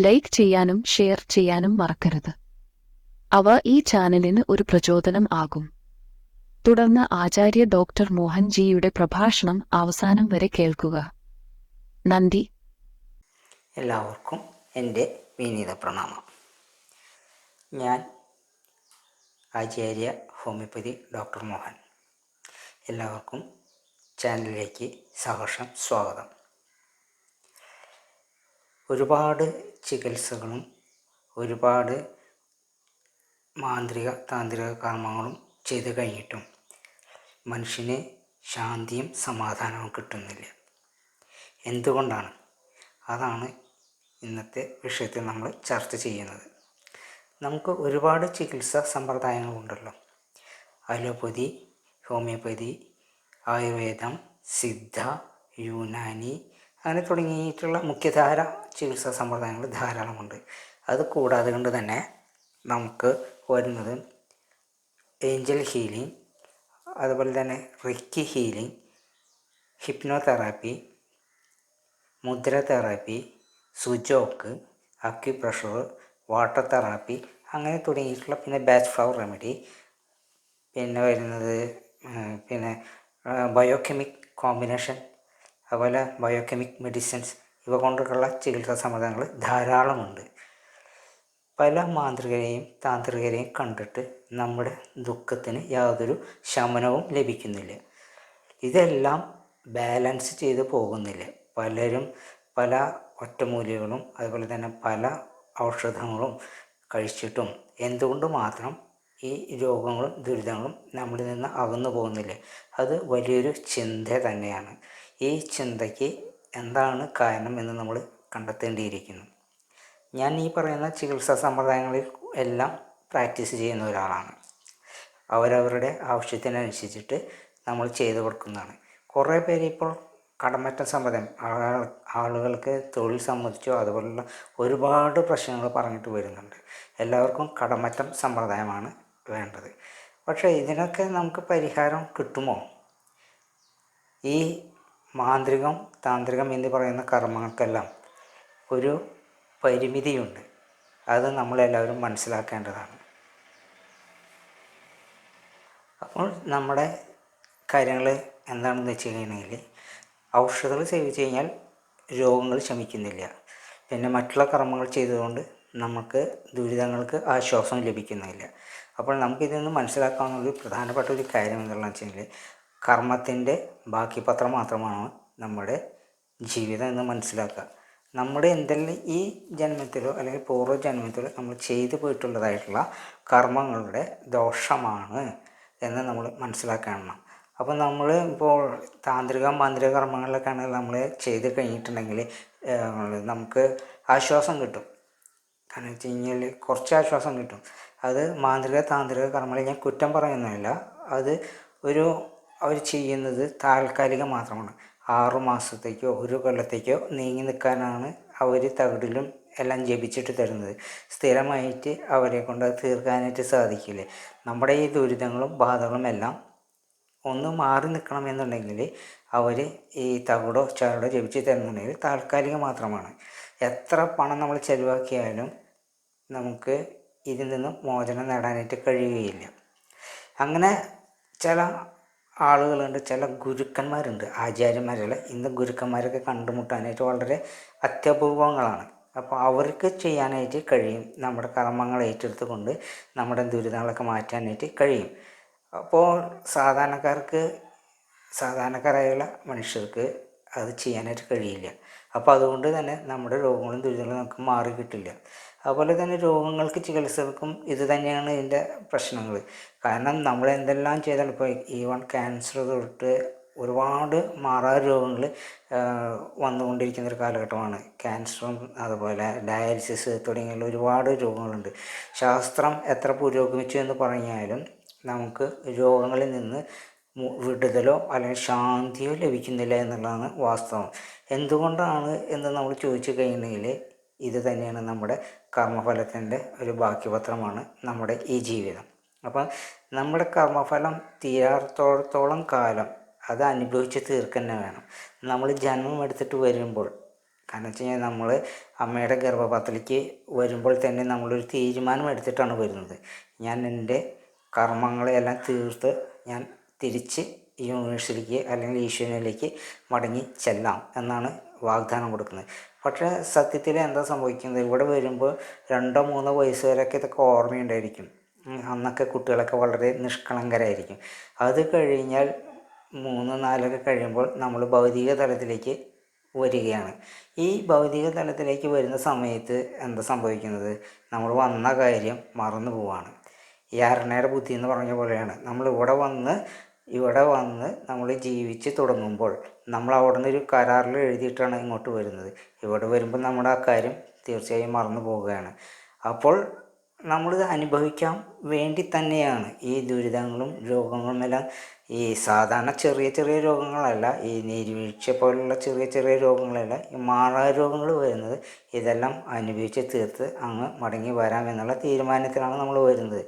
Like ചെയ്യാനും share ചെയ്യാനും മറക്കരുത്. അവ ഈ ചാനലിന് ഒരു പ്രചോദനം ആകും. തുടർന്ന് ആചാര്യ ഡോക്ടർ മോഹൻജിയുടെ പ്രഭാഷണം അവസാനം വരെ കേൾക്കുക. നന്ദി. എല്ലാവർക്കും എന്റെ വിനീത പ്രണാമം. ഞാൻ ആചാര്യ ഹോമിയോപ്പതി ഡോക്ടർ മോഹൻ. എല്ലാവർക്കും ചാനലിലേക്ക് സഹർഷം സ്വാഗതം. ഒരുപാട് ചികിത്സകളും ഒരുപാട് മാന്ത്രിക താന്ത്രിക കർമ്മങ്ങളും ചെയ്തു കഴിഞ്ഞിട്ടും മനുഷ്യന് ശാന്തിയും സമാധാനവും കിട്ടുന്നില്ല. എന്തുകൊണ്ടാണ്? അതാണ് ഇന്നത്തെ വിഷയത്തിൽ നമ്മൾ ചർച്ച ചെയ്യുന്നത്. നമുക്ക് ഒരുപാട് ചികിത്സാ സമ്പ്രദായങ്ങളുണ്ടല്ലോ. അലോപ്പതി ഹോമിയോപ്പതി ആയുർവേദം സിദ്ധ യുനാനി അങ്ങനെ തുടങ്ങിയിട്ടുള്ള മുഖ്യധാര ചികിത്സാ സമ്പ്രദായങ്ങൾ ധാരാളമുണ്ട്. അത് കൂടാതെ കൊണ്ട് തന്നെ നമുക്ക് വരുന്നത് ഏഞ്ചൽ ഹീലിംഗ് അതുപോലെ തന്നെ reiki healing hypnotherapy mudra therapy sujok acupressure water therapy അങ്ങനെ തുടങ്ങിയിട്ടുള്ള പിന്നെ ബാച്ച് ഫ്ലവർ റെമഡി പിന്നെ വരുന്നത് പിന്നെ ബയോകെമിക് കോമ്പിനേഷൻ അതുപോലെ ബയോകെമിക് മെഡിസിൻസ് ഇവ കൊണ്ടുള്ള ചികിത്സാ സമ്പ്രദായങ്ങൾ ധാരാളമുണ്ട്. പല മാന്ത്രികരെയും താന്ത്രികരെയും കണ്ടിട്ട് നമ്മുടെ ദുഃഖത്തിന് യാതൊരു ശമനവും ലഭിക്കുന്നില്ല. ഇതെല്ലാം ബാലൻസ് ചെയ്ത് പോകുന്നില്ല. പലരും പല ഒറ്റമൂലികളും അതുപോലെ തന്നെ പല ഔഷധങ്ങളും കഴിച്ചിട്ടും എന്തുകൊണ്ട് മാത്രം ഈ രോഗങ്ങളും ദുരിതങ്ങളും നമ്മളിൽ നിന്ന് അകന്നു പോകുന്നില്ല? അത് വലിയൊരു ചിന്ത തന്നെയാണ്. ഈ ചിന്തയ്ക്ക് എന്താണ് കാരണം എന്ന് നമ്മൾ കണ്ടെത്തേണ്ടിയിരിക്കുന്നു. ഞാൻ ഈ പറയുന്ന ചികിത്സാ സമ്പ്രദായങ്ങളിൽ എല്ലാം പ്രാക്ടീസ് ചെയ്യുന്ന ഒരാളാണ്. അവരവരുടെ ആവശ്യത്തിനനുസരിച്ചിട്ട് നമ്മൾ ചെയ്തു കൊടുക്കുന്നതാണ്. കുറേ പേര് ഇപ്പോൾ കടമറ്റം സമ്പ്രദായം ആളുകൾക്ക് തൊഴിൽ സംബന്ധിച്ചോ അതുപോലുള്ള ഒരുപാട് പ്രശ്നങ്ങൾ പറഞ്ഞിട്ട് വരുന്നുണ്ട്. എല്ലാവർക്കും കടമറ്റം സമ്പ്രദായമാണ് വേണ്ടത്. പക്ഷേ ഇതിനൊക്കെ നമുക്ക് പരിഹാരം കിട്ടുമോ? ഈ മാന്ത്രികം താന്ത്രികം എന്ന് പറയുന്ന കർമ്മങ്ങൾക്കെല്ലാം ഒരു പരിമിതിയുണ്ട്. അത് നമ്മളെല്ലാവരും മനസ്സിലാക്കേണ്ടതാണ്. അപ്പോൾ നമ്മുടെ കാര്യങ്ങൾ എന്താണെന്ന് വെച്ച് കഴിഞ്ഞാൽ ഔഷധങ്ങൾ സേവിച്ച് കഴിഞ്ഞാൽ രോഗങ്ങൾ ശമിക്കുന്നില്ല. പിന്നെ മറ്റുള്ള കർമ്മങ്ങൾ ചെയ്തതുകൊണ്ട് നമുക്ക് ദുരിതങ്ങൾക്ക് ആശ്വാസം ലഭിക്കുന്നില്ല. അപ്പോൾ നമുക്കിതൊന്ന് മനസ്സിലാക്കാവുന്ന ഒരു പ്രധാനപ്പെട്ട ഒരു കാര്യം എന്താണെന്ന് വെച്ച് കഴിഞ്ഞാൽ കർമ്മത്തിന്റെ ബാക്കി പത്രം മാത്രമാണ് നമ്മുടെ ജീവിതം എന്ന് മനസ്സിലാക്കുക. നമ്മുടെ എന്തെല്ലാം ഈ ജന്മത്തിലോ അല്ലെങ്കിൽ പൂർവ ജന്മത്തിലോ നമ്മൾ ചെയ്തു പോയിട്ടുള്ളതായിട്ടുള്ള കർമ്മങ്ങളുടെ ദോഷമാണ് എന്ന് നമ്മൾ മനസ്സിലാക്കണം. അപ്പോൾ നമ്മൾ ഇപ്പോൾ താന്ത്രിക മാന്ത്രിക കർമ്മങ്ങളിലൊക്കെയാണ് നമ്മൾ ചെയ്ത് കഴിഞ്ഞിട്ടുണ്ടെങ്കിൽ നമുക്ക് ആശ്വാസം കിട്ടും. കാരണം വെച്ച് കഴിഞ്ഞാൽ കുറച്ച് ആശ്വാസം കിട്ടും. അത് മാന്ത്രിക താന്ത്രിക കർമ്മങ്ങൾ ഞാൻ കുറ്റം പറയുന്നില്ല അത് ഒരു അവർ ചെയ്യുന്നത് താൽക്കാലികം മാത്രമാണ്. ആറു മാസത്തേക്കോ ഒരു കൊല്ലത്തേക്കോ നീങ്ങി നിൽക്കാനാണ് അവർ തകിടിലും എല്ലാം ജപിച്ചിട്ട് തരുന്നത്. സ്ഥിരമായിട്ട് അവരെ കൊണ്ട് തീർക്കാനായിട്ട് സാധിക്കില്ല? നമ്മുടെ ഈ ദുരിതങ്ങളും ബാധകളും എല്ലാം ഒന്ന് മാറി നിൽക്കണമെന്നുണ്ടെങ്കിൽ അവർ ഈ തകിടോ ചരടോ ജപിച്ച് തരുന്നുണ്ടെങ്കിൽ താൽക്കാലികം മാത്രമാണ്. എത്ര പണം നമ്മൾ ചെലവാക്കിയാലും നമുക്ക് ഇതിൽ നിന്നും മോചനം നേടാനായിട്ട് കഴിയുകയില്ല. അങ്ങനെ ചില ആളുകളുണ്ട് ചില ഗുരുക്കന്മാരുണ്ട് ആചാര്യന്മാരല്ല ഇന്ന് ഗുരുക്കന്മാരൊക്കെ കണ്ടുമുട്ടാനായിട്ട് വളരെ അത്യപൂർവങ്ങളാണ്. അപ്പോൾ അവർക്ക് ചെയ്യാനായിട്ട് കഴിയും നമ്മുടെ കർമ്മങ്ങൾ ഏറ്റെടുത്തുകൊണ്ട് നമ്മുടെ ദുരിതങ്ങളൊക്കെ മാറ്റാനായിട്ട് കഴിയും. അപ്പോൾ സാധാരണക്കാർക്ക് സാധാരണക്കാരായുള്ള മനുഷ്യർക്ക് അത് ചെയ്യാനായിട്ട് കഴിയില്ല. അപ്പോൾ അതുകൊണ്ട് തന്നെ നമ്മുടെ രോഗങ്ങളും ദുരിതങ്ങളും നമുക്ക് മാറി കിട്ടില്ല അതുപോലെ തന്നെ രോഗങ്ങൾക്ക് ചികിത്സകൾക്കും ഇത് തന്നെയാണ് ഇതിന്റെ പ്രശ്നങ്ങൾ. കാരണം നമ്മൾ എന്തെല്ലാം ചെയ്താലും ഇപ്പോൾ ഈവൺ ക്യാൻസർ തൊട്ട് ഒരുപാട് മാറാ രോഗങ്ങൾ വന്നുകൊണ്ടിരിക്കുന്ന ഒരു കാലഘട്ടമാണ്. ക്യാൻസറും അതുപോലെ ഡയാലിസിസ് തുടങ്ങിയുള്ള ഒരുപാട് രോഗങ്ങളുണ്ട്. ശാസ്ത്രം എത്ര പുരോഗമിച്ചു എന്ന് പറഞ്ഞാലും നമുക്ക് രോഗങ്ങളിൽ നിന്ന് വിടുതലോ അല്ലെങ്കിൽ ശാന്തിയോ ലഭിക്കുന്നില്ല എന്നുള്ളതാണ് വാസ്തവം. എന്തുകൊണ്ടാണ് എന്ന് നമ്മൾ ചോദിച്ചു കഴിഞ്ഞെങ്കിൽ ഇത് തന്നെയാണ് നമ്മുടെ കർമ്മഫലത്തിന്റെ ഒരു ബാക്കിപത്രമാണ് നമ്മുടെ ഈ ജീവിതം. അപ്പം നമ്മുടെ കർമ്മഫലം തീരാത്തോളത്തോളം കാലം അത് അനുഭവിച്ച് തീർക്കന്നെ വേണം. നമ്മൾ ജന്മം എടുത്തിട്ട് വരുമ്പോൾ കാരണം വെച്ച് കഴിഞ്ഞാൽ നമ്മൾ അമ്മയുടെ ഗർഭപാത്രത്തിലേക്ക് വരുമ്പോൾ തന്നെ നമ്മളൊരു തീരുമാനം എടുത്തിട്ടാണ് വരുന്നത്. ഞാൻ എന്റെ കർമ്മങ്ങളെല്ലാം തീർത്ത് ഞാൻ തിരിച്ച് ഈ യൂണിവേഴ്സിറ്റിക്ക് അല്ലെങ്കിൽ ഈശ്വരനിലേക്ക് മടങ്ങി ചെല്ലാം എന്നാണ് വാഗ്ദാനം കൊടുക്കുന്നത്. പക്ഷേ സത്യത്തിൽ എന്താ സംഭവിക്കുന്നത്? ഇവിടെ വരുമ്പോൾ രണ്ടോ മൂന്നോ വയസ്സ് വരെയൊക്കെ ഇതൊക്കെ ഓർമ്മയുണ്ടായിരിക്കും. അന്നൊക്കെ കുട്ടികളൊക്കെ വളരെ നിഷ്കളങ്കരായിരിക്കും. അത് കഴിഞ്ഞാൽ മൂന്ന് നാലൊക്കെ കഴിയുമ്പോൾ നമ്മൾ ഭൗതിക തലത്തിലേക്ക് വരികയാണ്. ഈ ഭൗതിക തലത്തിലേക്ക് വരുന്ന സമയത്ത് എന്താ സംഭവിക്കുന്നത്? നമ്മൾ വന്ന കാര്യം മറന്നു പോവാണ്. ഈ അരണയുടെ ബുദ്ധി എന്ന് പറഞ്ഞ പോലെയാണ്. നമ്മൾ ഇവിടെ വന്ന് ഇവിടെ വന്ന് നമ്മൾ ജീവിച്ച് തുടങ്ങുമ്പോൾ നമ്മൾ അവിടെ നിന്ന് ഒരു കരാറിൽ എഴുതിയിട്ടാണ് ഇങ്ങോട്ട് വരുന്നത്. ഇവിടെ വരുമ്പോൾ നമ്മുടെ ആ കാര്യം തീർച്ചയായും മറന്നു പോവുകയാണ്. അപ്പോൾ നമ്മൾ അനുഭവിക്കാൻ വേണ്ടി തന്നെയാണ് ഈ ദുരിതങ്ങളും രോഗങ്ങളും എല്ലാം ഈ സാധാരണ ചെറിയ ചെറിയ രോഗങ്ങളല്ല ഈ നീരുവീഴ്ച പോലുള്ള ചെറിയ ചെറിയ രോഗങ്ങളല്ല ഈ മാറാ രോഗങ്ങൾ വരുന്നത് ഇതെല്ലാം അനുഭവിച്ച് തീർത്ത് അങ്ങ് മടങ്ങി വരാം എന്നുള്ള തീരുമാനത്തിലാണ് നമ്മൾ വരുന്നത്.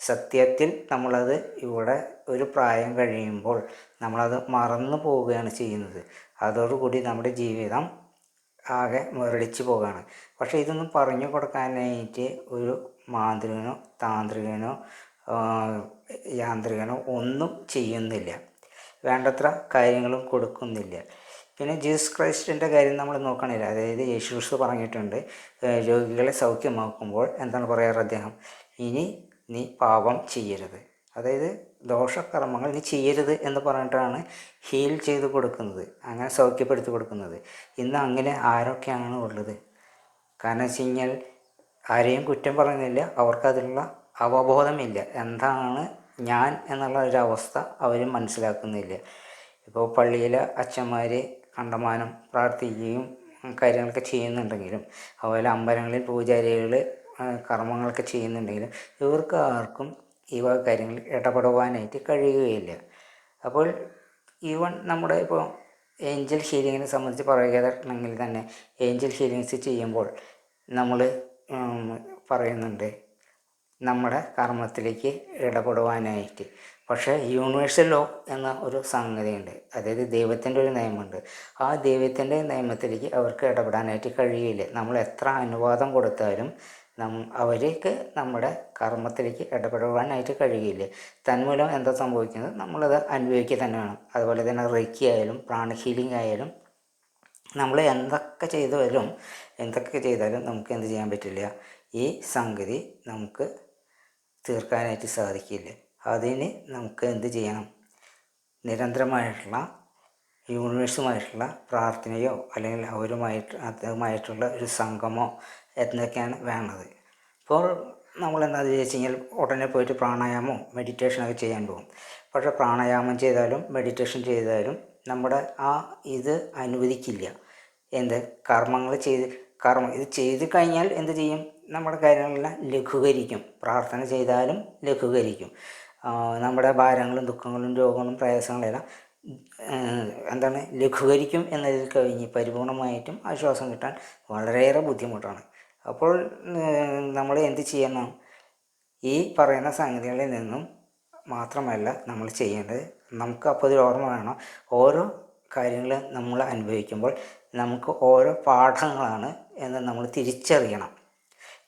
സത്യത്തിൽ നമ്മളത് ഇവിടെ ഒരു പ്രായം കഴിയുമ്പോൾ നമ്മളത് മറന്നു പോവുകയാണ് ചെയ്യുന്നത്. അതോടുകൂടി നമ്മുടെ ജീവിതം ആകെ മുരടിച്ച് പോവുകയാണ്. പക്ഷേ ഇതൊന്നും പറഞ്ഞു കൊടുക്കാനായിട്ട് ഒരു മാന്ത്രികനോ താന്ത്രികനോ യാന്ത്രികനോ ഒന്നും ചെയ്യുന്നില്ല. വേണ്ടത്ര കാര്യങ്ങളും കൊടുക്കുന്നില്ല. പിന്നെ ജീസസ് ക്രൈസ്റ്റിന്റെ കാര്യം നമ്മൾ നോക്കണില്ല. അതായത് യേശു ക്രിസ്തു പറഞ്ഞിട്ടുണ്ട് രോഗികളെ സൗഖ്യമാക്കുമ്പോൾ എന്താണ് പറയാറ് അദ്ദേഹം? ഇനി നീ പാപം ചെയ്യരുത്. അതായത് ദോഷകർമ്മങ്ങൾ നീ ചെയ്യരുത് എന്ന് പറഞ്ഞിട്ടാണ് ഹീൽ ചെയ്ത് കൊടുക്കുന്നത് അങ്ങനെ സൗഖ്യപ്പെടുത്തി കൊടുക്കുന്നത്. ഇന്ന് അങ്ങനെ ആരൊക്കെയാണ് ഉള്ളത്? കാരണം വെച്ച് കഴിഞ്ഞാൽ ആരെയും കുറ്റം പറയുന്നില്ല അവർക്കതിനുള്ള അവബോധമില്ല. എന്താണ് ഞാൻ എന്നുള്ള ഒരു അവസ്ഥ അവർ മനസ്സിലാക്കുന്നില്ല. ഇപ്പോൾ പള്ളിയിലെ അച്ഛന്മാർ കണ്ടമാനം പ്രാർത്ഥിക്കുകയും കാര്യങ്ങളൊക്കെ ചെയ്യുന്നുണ്ടെങ്കിലും അതുപോലെ അമ്പലങ്ങളിൽ പൂജാരികൾ കർമ്മങ്ങളൊക്കെ ചെയ്യുന്നുണ്ടെങ്കിലും ഇവർക്ക് ആർക്കും ഈ വക കാര്യങ്ങളിൽ ഇടപെടുവാനായിട്ട് കഴിയുകയില്ല. അപ്പോൾ ഈവൻ നമ്മുടെ ഇപ്പോൾ ഏഞ്ചൽ ഹീലിങ്ങിനെ സംബന്ധിച്ച് പറയുകയാണെങ്കിൽ തന്നെ ഏഞ്ചൽ ഹീലിങ്സ് ചെയ്യുമ്പോൾ നമ്മൾ പറയുന്നുണ്ട് നമ്മുടെ കർമ്മത്തിലേക്ക് ഇടപെടുവാനായിട്ട്. പക്ഷേ യൂണിവേഴ്സൽ ലോ എന്ന ഒരു സംഗതിയുണ്ട്. അതായത് ദൈവത്തിന്റെ ഒരു നിയമമുണ്ട്. ആ ദൈവത്തിന്റെ നിയമത്തിലേക്ക് അവർക്ക് ഇടപെടാനായിട്ട് കഴിയില്ല. നമ്മൾ എത്ര അനുവാദം കൊടുത്താലും നം അവർക്ക് നമ്മുടെ കർമ്മത്തിലേക്ക് ഇടപെടുവാനായിട്ട് കഴിയില്ല. തന്മൂലം എന്താ സംഭവിക്കുന്നത്? നമ്മളത് അനുഭവിക്കുക തന്നെ വേണം അതുപോലെ തന്നെ റെക്കി ആയാലും പ്രാണ ഹീലിംഗ് ആയാലും നമ്മൾ എന്തൊക്കെ ചെയ്താലും എന്തൊക്കെ ചെയ്താലും നമുക്ക് എന്ത് ചെയ്യാൻ പറ്റില്ല. ഈ സംഗതി നമുക്ക് തീർക്കാനായിട്ട് സാധിക്കില്ല. അതിന് നമുക്ക് എന്ത് ചെയ്യണം? നിരന്തരമായിട്ടുള്ള യൂണിവേഴ്സുമായിട്ടുള്ള പ്രാർത്ഥനയോ അല്ലെങ്കിൽ അവരുമായിട്ട് അതുമായിട്ടുള്ള ഒരു സംഗമോ എന്നൊക്കെയാണ് വേണ്ടത്? അപ്പോൾ നമ്മൾ എന്താ വെച്ച് കഴിഞ്ഞാൽ ഉടനെ പോയിട്ട് പ്രാണായാമോ മെഡിറ്റേഷനൊക്കെ ചെയ്യാൻ പോകും. പക്ഷേ പ്രാണായാമം ചെയ്താലും മെഡിറ്റേഷൻ ചെയ്താലും നമ്മുടെ ആ ഇത് അനുവദിക്കില്ല. എന്ത്? കർമ്മങ്ങൾ ചെയ്ത് കർമ്മം ഇത് ചെയ്ത് കഴിഞ്ഞാൽ എന്ത് ചെയ്യും? നമ്മുടെ കാര്യങ്ങളെല്ലാം ലഘൂകരിക്കും. പ്രാർത്ഥന ചെയ്താലും ലഘൂകരിക്കും. നമ്മുടെ ഭാരങ്ങളും ദുഃഖങ്ങളും രോഗങ്ങളും പ്രയാസങ്ങളെല്ലാം എന്താണ് ലഘൂകരിക്കും എന്നതിൽ കഴിഞ്ഞ് പരിപൂർണമായിട്ടും ആശ്വാസം കിട്ടാൻ വളരെയേറെ ബുദ്ധിമുട്ടാണ്. അപ്പോൾ നമ്മൾ എന്ത് ചെയ്യണം ഈ പറയുന്ന സംഗതികളിൽ നിന്നും മാത്രമല്ല നമ്മൾ ചെയ്യേണ്ടത് നമുക്ക് അപ്പോൾ ഒരു ഓർമ്മ വേണം. ഓരോ കാര്യങ്ങൾ നമ്മൾ അനുഭവിക്കുമ്പോൾ നമുക്ക് ഓരോ പാഠങ്ങളാണ് എന്ന് നമ്മൾ തിരിച്ചറിയണം.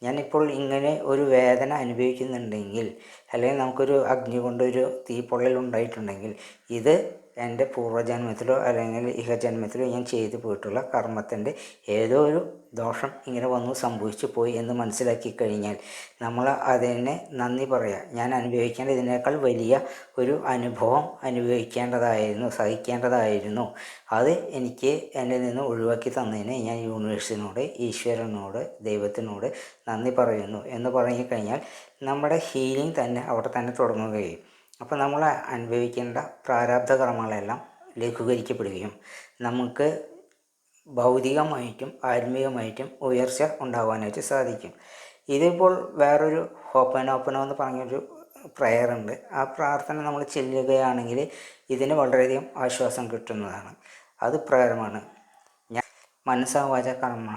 ഞാനിപ്പോൾ ഇങ്ങനെ ഒരു വേദന അനുഭവിക്കുന്നുണ്ടെങ്കിൽ അല്ലെങ്കിൽ നമുക്കൊരു അഗ്നി കൊണ്ടൊരു തീപ്പൊള്ളൽ ഉണ്ടായിട്ടുണ്ടെങ്കിൽ ഇത് എന്റെ പൂർവജന്മത്തിലോ അല്ലെങ്കിൽ ഇഹജന്മത്തിലോ ഞാൻ ചെയ്തു പോയിട്ടുള്ള കർമ്മത്തിന്റെ ഏതോ ഒരു ദോഷം ഇങ്ങനെ വന്നു സംഭവിച്ചു പോയി എന്ന് മനസ്സിലാക്കി കഴിഞ്ഞാൽ നമ്മൾ അതിനെ നന്ദി പറയുക ഞാൻ അനുഭവിക്കേണ്ട ഇതിനേക്കാൾ വലിയ ഒരു അനുഭവം അനുഭവിക്കേണ്ടതായിരുന്നു സഹിക്കേണ്ടതായിരുന്നു. അത് എനിക്ക് എന്നിൽ നിന്ന് ഒഴിവാക്കി തന്നതിന് ഞാൻ യൂണിവേഴ്സിനോട് ഈശ്വരനോട് ദൈവത്തിനോട് നന്ദി പറയുന്നു. എന്ന് പറഞ്ഞു കഴിഞ്ഞാൽ നമ്മുടെ ഹീലിംഗ് തന്നെ അവിടെ തന്നെ തുടങ്ങുകയും അപ്പോൾ നമ്മൾ അനുഭവിക്കേണ്ട പ്രാരാബ്ധ കർമ്മങ്ങളെല്ലാം ലഘൂകരിക്കപ്പെടുകയും നമുക്ക് ഭൗതികമായിട്ടും ആത്മീയമായിട്ടും ഉയർച്ച ഉണ്ടാകാനായിട്ട് സാധിക്കും. ഇതിപ്പോൾ വേറൊരു ഹോപ്പനോപ്പനോ എന്ന് പറഞ്ഞൊരു പ്രെയർ ഉണ്ട്. ആ പ്രാർത്ഥന നമ്മൾ ചെല്ലുകയാണെങ്കിൽ ഇതിന് വളരെയധികം ആശ്വാസം കിട്ടുന്നതാണ്. അത് പ്രേരമാണ് ഞാൻ മനസ്സാവാച കർമ്മ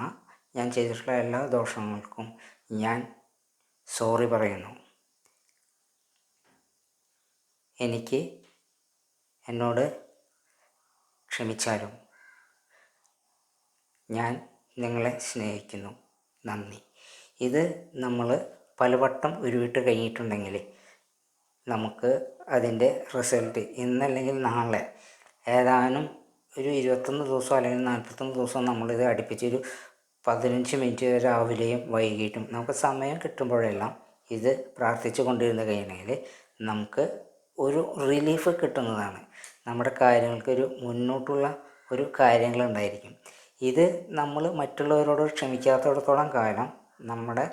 ഞാൻ ചെയ്തിട്ടുള്ള എല്ലാ ദോഷങ്ങൾക്കും ഞാൻ സോറി പറയുന്നു. എനിക്ക് എന്നോട് ക്ഷമിച്ചാലും ഞാൻ നിങ്ങളെ സ്നേഹിക്കുന്നു. നന്ദി. ഇത് നമ്മൾ പലവട്ടം ഉരുവിട്ട് കഴിഞ്ഞിട്ടുണ്ടെങ്കിൽ നമുക്ക് അതിന്റെ റിസൾട്ട് ഇന്നല്ലെങ്കിൽ നാളെ ഏതാനും ഒരു ഇരുപത്തൊന്ന് ദിവസം അല്ലെങ്കിൽ നാൽപ്പത്തൊന്ന് ദിവസം നമ്മളിത് അടുപ്പിച്ചൊരു പതിനഞ്ച് മിനിറ്റ് രാവിലെയും വൈകിട്ടും നമുക്ക് സമയം കിട്ടുമ്പോഴെല്ലാം ഇത് പ്രാർത്ഥിച്ചു കൊണ്ടിരുന്ന് കഴിഞ്ഞാൽ നമുക്ക് ഒരു റിലീഫ് കിട്ടുന്നതാണ്. നമ്മുടെ കാര്യങ്ങൾക്കൊരു മുന്നോട്ടുള്ള ഒരു കാര്യങ്ങളുണ്ടായിരിക്കും. ഇത് നമ്മൾ മറ്റുള്ളവരോട് ക്ഷമിക്കാത്തിടത്തോളം കാരണം നമ്മുടെ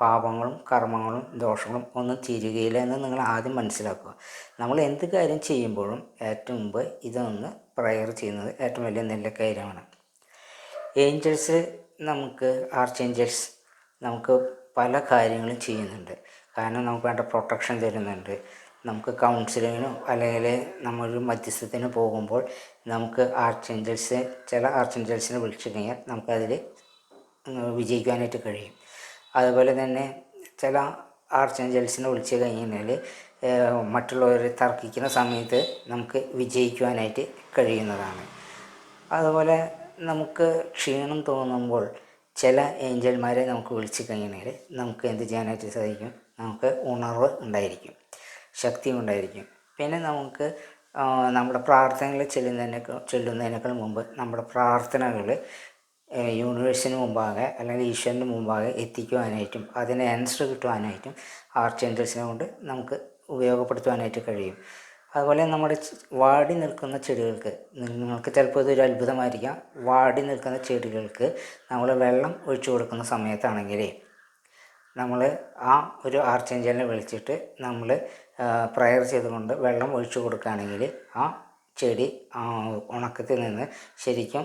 പാപങ്ങളും കർമ്മങ്ങളും ദോഷങ്ങളും ഒന്നും തീരുകയില്ല എന്ന് നിങ്ങൾ ആദ്യം മനസ്സിലാക്കുക. നമ്മൾ എന്ത് കാര്യം ചെയ്യുമ്പോഴും ഏറ്റവും മുമ്പ് ഇതൊന്ന് പ്രയർ ചെയ്യുന്നത് ഏറ്റവും വലിയ നല്ല കാര്യമാണ്. ഏഞ്ചൽസ് നമുക്ക് ആർച്ച് ഏഞ്ചൽസ് നമുക്ക് പല കാര്യങ്ങളും ചെയ്യുന്നുണ്ട്. കാരണം നമുക്ക് വേണ്ട പ്രൊട്ടക്ഷൻ തരുന്നുണ്ട്. നമുക്ക് കൗൺസിലിങ്ങിനോ അല്ലെങ്കിൽ നമ്മളൊരു മധ്യസ്ഥത്തിന് പോകുമ്പോൾ നമുക്ക് ആർച്ചേഞ്ചൽസ് ചില ആർച്ചേഞ്ചൽസിനെ വിളിച്ചു കഴിഞ്ഞാൽ നമുക്കതിൽ വിജയിക്കാനായിട്ട് കഴിയും. അതുപോലെ തന്നെ ചില ആർച്ചേഞ്ചൽസിനെ വിളിച്ചു കഴിഞ്ഞാൽ മറ്റുള്ളവരെ തർക്കിക്കുന്ന സമയത്ത് നമുക്ക് വിജയിക്കുവാനായിട്ട് കഴിയുന്നതാണ്. അതുപോലെ നമുക്ക് ക്ഷീണം തോന്നുമ്പോൾ ചില ഏഞ്ചൽമാരെ നമുക്ക് വിളിച്ചു കഴിഞ്ഞാൽ നമുക്ക് എന്ത് ചെയ്യാനായിട്ട് സാധിക്കും? നമുക്ക് ഉണർവ് ഉണ്ടായിരിക്കും. ശക്തി ഉണ്ടായിരിക്കും. പിന്നെ നമുക്ക് നമ്മുടെ പ്രാർത്ഥനകൾ ചെല്ലുന്നതിനേക്കാൾ ചെല്ലുന്നതിനേക്കാൾ മുമ്പ് നമ്മുടെ പ്രാർത്ഥനകൾ യൂണിവേഴ്സിന് മുമ്പാകെ അല്ലെങ്കിൽ ഈശ്വരന് മുമ്പാകെ എത്തിക്കുവാനായിട്ടും അതിന് ആൻസർ കിട്ടുവാനായിട്ടും ആർച്ച് ഏഞ്ചൽസിനെ കൊണ്ട് നമുക്ക് ഉപയോഗപ്പെടുത്തുവാനായിട്ട് കഴിയും. അതുപോലെ നമ്മുടെ വാടി നിൽക്കുന്ന ചെടികൾക്ക് നിങ്ങൾക്ക് ചിലപ്പോൾ ഇതൊരു അത്ഭുതമായിരിക്കാം. വാടി നിൽക്കുന്ന ചെടികൾക്ക് നമ്മൾ വെള്ളം ഒഴിച്ചു കൊടുക്കുന്ന സമയത്താണെങ്കിൽ നമ്മൾ ആ ഒരു ആർച്ചേഞ്ചലിനെ വിളിച്ചിട്ട് നമ്മൾ പ്രയർ ചെയ്തുകൊണ്ട് വെള്ളം ഒഴിച്ചു കൊടുക്കുകയാണെങ്കിൽ ആ ചെടി ഉണക്കത്തിൽ നിന്ന് ശരിക്കും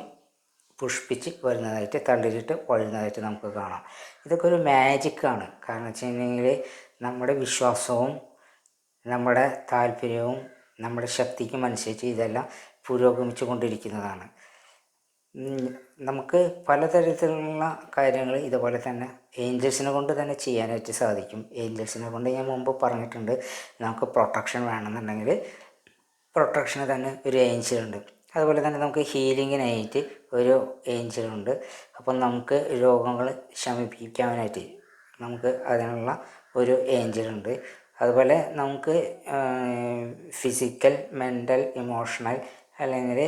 പുഷ്പിച്ച് വരുന്നതായിട്ട് തളിരിട്ട് വഴുന്നതായിട്ട് നമുക്ക് കാണാം. ഇതൊക്കെ ഒരു മാജിക്കാണ് കാരണം വെച്ച് കഴിഞ്ഞെങ്കിൽ നമ്മുടെ വിശ്വാസവും നമ്മുടെ താല്പര്യവും നമ്മുടെ ശക്തിക്കും അനുസരിച്ച് ഇതെല്ലാം പുരോഗമിച്ചു കൊണ്ടിരിക്കുന്നതാണ് നമുക്ക് പലതരത്തിലുള്ള കാര്യങ്ങൾ ഇതുപോലെ തന്നെ ഏഞ്ചൽസിനെ കൊണ്ട് തന്നെ ചെയ്യാനായിട്ട് സാധിക്കും. ഏഞ്ചൽസിനെ കൊണ്ട് ഞാൻ മുമ്പ് പറഞ്ഞിട്ടുണ്ട് നമുക്ക് പ്രൊട്ടക്ഷൻ വേണമെന്നുണ്ടെങ്കിൽ പ്രൊട്ടക്ഷന് തന്നെ ഒരു ഏഞ്ചലുണ്ട് അതുപോലെ തന്നെ നമുക്ക് ഹീലിങ്ങിനായിട്ട് ഒരു ഏഞ്ചലുണ്ട് അപ്പം നമുക്ക് രോഗങ്ങൾ ശമിപ്പിക്കാനായിട്ട് നമുക്ക് അതിനുള്ള ഒരു ഏഞ്ചലുണ്ട് അതുപോലെ നമുക്ക് ഫിസിക്കൽ മെന്റൽ ഇമോഷണൽ അല്ലെങ്കിൽ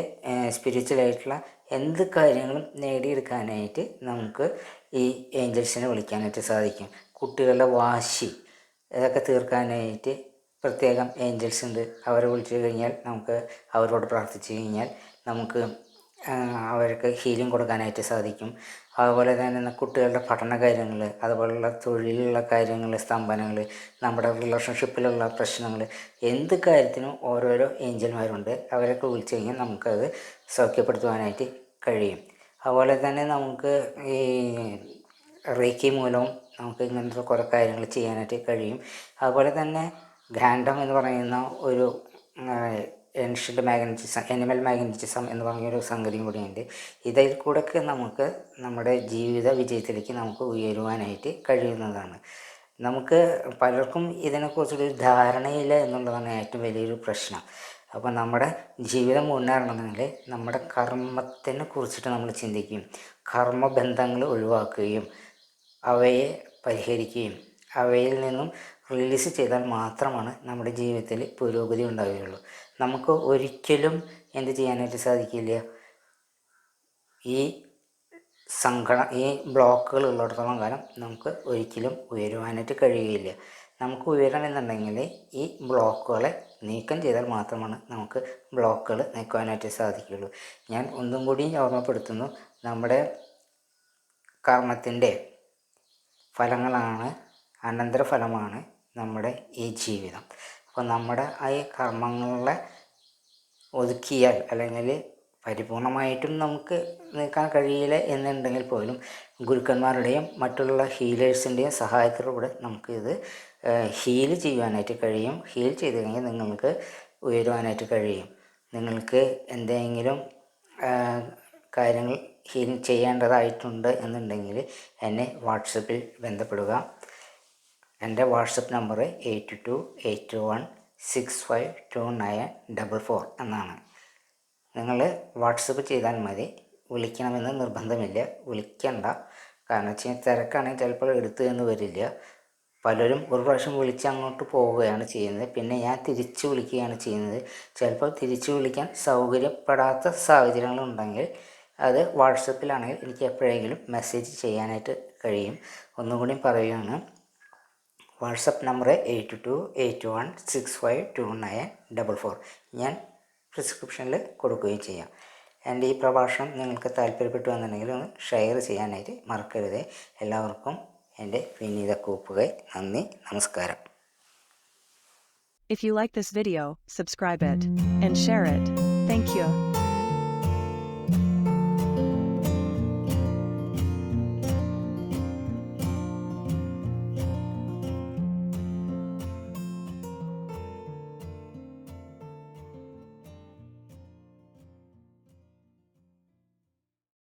സ്പിരിച്വലായിട്ടുള്ള എന്ത് കാര്യങ്ങളും നേടിയെടുക്കാനായിട്ട് നമുക്ക് ഈ ഏഞ്ചൽസിനെ വിളിക്കാനായിട്ട് സാധിക്കും. കുട്ടികളുടെ വാശി ഇതൊക്കെ തീർക്കാനായിട്ട് പ്രത്യേകം ഏഞ്ചൽസ് ഉണ്ട്. അവരെ വിളിച്ചു കഴിഞ്ഞാൽ നമുക്ക് അവരോട് പ്രാർത്ഥിച്ചു കഴിഞ്ഞാൽ നമുക്ക് അവർക്ക് ഹീലിംഗ് കൊടുക്കാനായിട്ട് സാധിക്കും. അതുപോലെ തന്നെ കുട്ടികളുടെ പഠന കാര്യങ്ങൾ അതുപോലുള്ള തൊഴിലുള്ള കാര്യങ്ങൾ സ്തംഭനങ്ങൾ നമ്മുടെ റിലേഷൻഷിപ്പിലുള്ള പ്രശ്നങ്ങൾ എന്ത് കാര്യത്തിനും ഓരോരോ ഏഞ്ചൽമാരുണ്ട് അവരൊക്കെ വിളിച്ചു കഴിഞ്ഞാൽ നമുക്കത് സൗഖ്യപ്പെടുത്തുവാനായിട്ട് കഴിയും. അതുപോലെ തന്നെ നമുക്ക് ഈ റേക്കി മൂലവും നമുക്ക് ഇങ്ങനത്തെ കുറേ കാര്യങ്ങൾ ചെയ്യാനായിട്ട് കഴിയും. അതുപോലെ തന്നെ ഗ്രാൻഡം എന്ന് പറയുന്ന ഒരു എൻഷ്യന്റ് മാഗ്നറ്റിസം എനിമൽ മാഗ്നറ്റിസം എന്ന് പറഞ്ഞൊരു സംഗതിയും കൂടിയുണ്ട്. ഇതിൽ കൂടെയൊക്കെ നമുക്ക് നമ്മുടെ ജീവിത വിജയത്തിലേക്ക് നമുക്ക് ഉയരുവാനായിട്ട് കഴിയുന്നതാണ്. നമുക്ക് പലർക്കും ഇതിനെക്കുറിച്ചൊരു ധാരണയില്ല എന്നുള്ളതാണ് ഏറ്റവും വലിയൊരു പ്രശ്നം. അപ്പോൾ നമ്മുടെ ജീവിതം മുന്നേറണമെങ്കിൽ നമ്മുടെ കർമ്മത്തിനെ കുറിച്ചിട്ട് നമ്മൾ ചിന്തിക്കും. കർമ്മബന്ധങ്ങൾ ഒഴിവാക്കുകയും അവയെ പരിഹരിക്കുകയും അവയിൽ നിന്നും റിലീസ് ചെയ്താൽ മാത്രമാണ് നമ്മുടെ ജീവിതത്തിൽ പുരോഗതി ഉണ്ടാവുകയുള്ളൂ. നമുക്ക് ഒരിക്കലും എന്ത് ചെയ്യാനായിട്ട് സാധിക്കില്ല. ഈ സങ്കട ഈ ബ്ലോക്കുകൾ ഉള്ളിടത്തോളം കാലം നമുക്ക് ഒരിക്കലും ഉയരുവാനായിട്ട് കഴിയുകയില്ല. നമുക്ക് ഉയരണമെന്നുണ്ടെങ്കിൽ ഈ ബ്ലോക്കുകളെ നീക്കം ചെയ്താൽ മാത്രമാണ് നമുക്ക് ബ്ലോക്കുകൾ നീക്കുവാനായിട്ട് സാധിക്കുകയുള്ളൂ. ഞാൻ ഒന്നും കൂടി ഓർമ്മപ്പെടുത്തുന്നു. നമ്മുടെ കർമ്മത്തിന്റെ ഫലങ്ങളാണ് അനന്തരഫലമാണ് നമ്മുടെ ഈ ജീവിതം. അപ്പോൾ നമ്മുടെ ആ കർമ്മങ്ങളെ ഒതുക്കിയാൽ അല്ലെങ്കിൽ പരിപൂർണമായിട്ടും നമുക്ക് നിൽക്കാൻ കഴിയില്ല എന്നുണ്ടെങ്കിൽ പോലും ഗുരുക്കന്മാരുടെയും മറ്റുള്ള ഹീലേഴ്സിന്റെയും സഹായത്തിലൂടെ നമുക്ക് ഇത് ഹീൽ ചെയ്യുവാനായിട്ട് കഴിയും. ഹീൽ ചെയ്ത് കഴിഞ്ഞാൽ നിങ്ങൾക്ക് ഉയരുവാനായിട്ട് കഴിയും. നിങ്ങൾക്ക് എന്തെങ്കിലും കാര്യങ്ങൾ ഹീൽ ചെയ്യേണ്ടതായിട്ടുണ്ട് എന്നുണ്ടെങ്കിൽ എന്നെ വാട്സപ്പിൽ ബന്ധപ്പെടുക. എന്റെ WhatsApp number eight two eight one six five two nine double four എന്നാണ്. നിങ്ങൾ വാട്സപ്പ് ചെയ്താൽ മതി. വിളിക്കണമെന്ന് നിർബന്ധമില്ല. വിളിക്കണ്ട. കാരണം വെച്ചാൽ തിരക്കാണെങ്കിൽ ചിലപ്പോൾ എടുത്തു എന്ന് വരില്ല. പലരും ഒരു പ്രാവശ്യം വിളിച്ച് അങ്ങോട്ട് പോവുകയാണ് ചെയ്യുന്നത്. പിന്നെ ഞാൻ തിരിച്ചു വിളിക്കുകയാണ് ചെയ്യുന്നത്. ചിലപ്പോൾ തിരിച്ചു വിളിക്കാൻ സൗകര്യപ്പെടാത്ത സാഹചര്യങ്ങളുണ്ടെങ്കിൽ അത് വാട്സപ്പിലാണെങ്കിൽ എനിക്ക് എപ്പോഴെങ്കിലും മെസ്സേജ് ചെയ്യാനായിട്ട് കഴിയും. ഒന്നും കൂടി പറയുകയാണ് WhatsApp number eight two eight one six five two nine double four ഞാൻ പ്രിസ്ക്രിപ്ഷനിൽ കൊടുക്കുകയും ചെയ്യാം എന്റെ ഈ പ്രഭാഷണം നിങ്ങൾക്ക് താല്പര്യപ്പെട്ടു എന്നുണ്ടെങ്കിൽ ഒന്ന് ഷെയർ ചെയ്യാനായിട്ട് മറക്കരുത് എല്ലാവർക്കും എന്റെ വിനീത കൂപ്പുകൈ നന്ദി നമസ്കാരം If you like this video, subscribe it and share it. Thank you.